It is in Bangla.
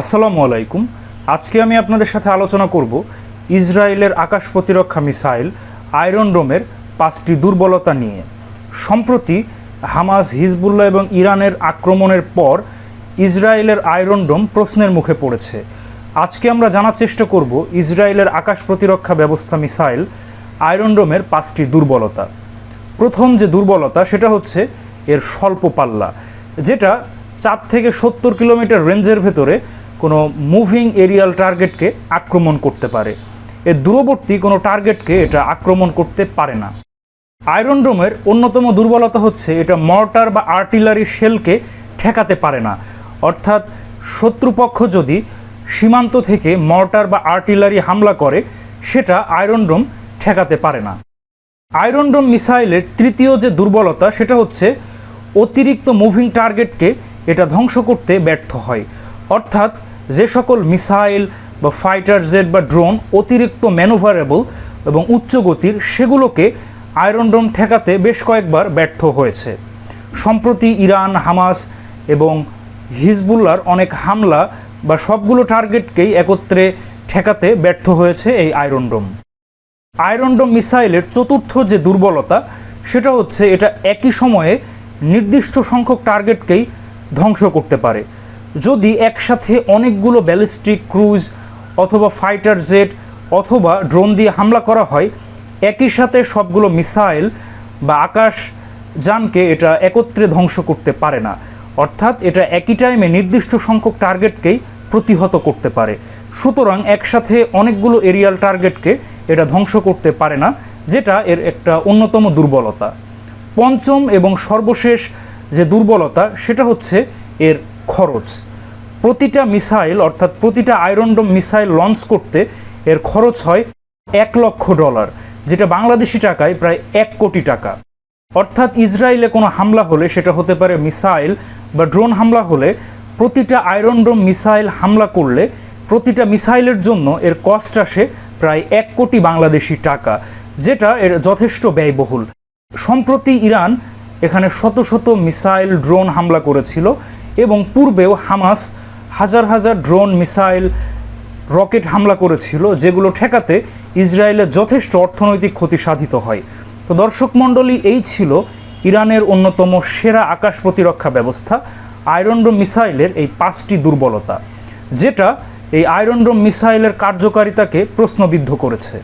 আসসালামু আলাইকুম। আজকে আমি আপনাদের সাথে আলোচনা করব ইসরায়েলের আকাশ প্রতিরক্ষা মিসাইল আয়রন ডোমের পাঁচটি দুর্বলতা নিয়ে। সম্প্রতি হামাস, হিজবুল্লাহ এবং ইরানের আক্রমণের পর ইসরায়েলের আয়রন ডোম প্রশ্নের মুখে পড়েছে। আজকে আমরা জানার চেষ্টা করব ইসরায়েলের আকাশ প্রতিরক্ষা ব্যবস্থা মিসাইল আয়রন ডোমের পাঁচটি দুর্বলতা। প্রথম যে দুর্বলতা, সেটা হচ্ছে এর স্বল্প পাল্লা, যেটা চার থেকে সত্তর কিলোমিটার রেঞ্জের ভেতরে কোনো মুভিং এরিয়াল টার্গেটকে আক্রমণ করতে পারে। এর দূরবর্তী কোনো টার্গেটকে এটা আক্রমণ করতে পারে না। আয়রন ডোমের অন্যতম দুর্বলতা হচ্ছে এটা মর্টার বা আর্টিলারি শেলকে ঠেকাতে পারে না। অর্থাৎ শত্রুপক্ষ যদি সীমান্ত থেকে মর্টার বা আর্টিলারি হামলা করে, সেটা আয়রন ডোম ঠেকাতে পারে না। আয়রন ডোম মিসাইলের তৃতীয় যে দুর্বলতা, সেটা হচ্ছে অতিরিক্ত মুভিং টার্গেটকে এটা ধ্বংস করতে ব্যর্থ হয়। অর্থাৎ যে সকল মিসাইল বা ফাইটার জেট বা ড্রোন অতিরিক্ত ম্যানুভারেবল এবং উচ্চ গতির সেগুলোকে আয়রন ডোম ঠেকাতে বেশ কয়েকবার ব্যর্থ হয়েছে। সম্প্রতি ইরান, হামাস এবং হিজবুল্লার অনেক হামলা বা সবগুলো টার্গেটকেই একত্রে ঠেকাতে ব্যর্থ হয়েছে এই আয়রন ডোম আয়রন ডোম মিসাইলের চতুর্থ যে দুর্বলতা, সেটা হচ্ছে এটা একই সময়ে নির্দিষ্ট সংখ্যক টার্গেটকেই ধ্বংস করতে পারে। যদি একসাথে অনেকগুলো ব্যালিস্টিক ক্রুজ অথবা ফাইটার জেট অথবা ড্রোন দিয়ে হামলা করা হয়, একই সাথে সবগুলো মিসাইল বা আকাশ যানকে এটা একত্রে ধ্বংস করতে পারে না। অর্থাৎ এটা একই টাইমে নির্দিষ্ট সংখ্যক টার্গেটকেই প্রতিহত করতে পারে। সুতরাং একসাথে অনেকগুলো এরিয়াল টার্গেটকে এটা ধ্বংস করতে পারে না, যেটা এর একটা অন্যতম দুর্বলতা। পঞ্চম এবং সর্বশেষ যে দুর্বলতা, সেটা হচ্ছে এর খরচ। প্রতিটা মিসাইল, অর্থাৎ প্রতিটা আয়রনডোম মিসাইল লঞ্চ করতে এর খরচ হয় এক লক্ষ ডলার, যেটা বাংলাদেশি টাকায় প্রায় এক কোটি টাকা। অর্থাৎ ইসরায়েলে কোনো হামলা হলে সেটা হতে পারে মিসাইল বা ড্রোন হামলা হলে প্রতিটা আয়রনডোম মিসাইল হামলা করলে প্রতিটা মিসাইলের জন্য এর কস্ট আসে প্রায় এক কোটি বাংলাদেশি টাকা, যেটা এর যথেষ্ট ব্যয়বহুল। সম্প্রতি ইরান এখানে শত শত মিসাইল ড্রোন হামলা করেছিল এবং পূর্বেও হামাস হাজার হাজার ড্রোন, মিসাইল, রকেট হামলা করেছিল, যেগুলো ঠেকাতে ইসরায়েলের যথেষ্ট অর্থনৈতিক ক্ষতি সাধিত হয়। তো দর্শক মণ্ডলী, এই ছিল ইরানের অন্যতম সেরা আকাশ প্রতিরক্ষা ব্যবস্থা আয়রনডোম মিসাইলের এই পাঁচটি দুর্বলতা, যেটা এই আয়রনডোম মিসাইলের কার্যকারিতাকে প্রশ্নবিদ্ধ করেছে।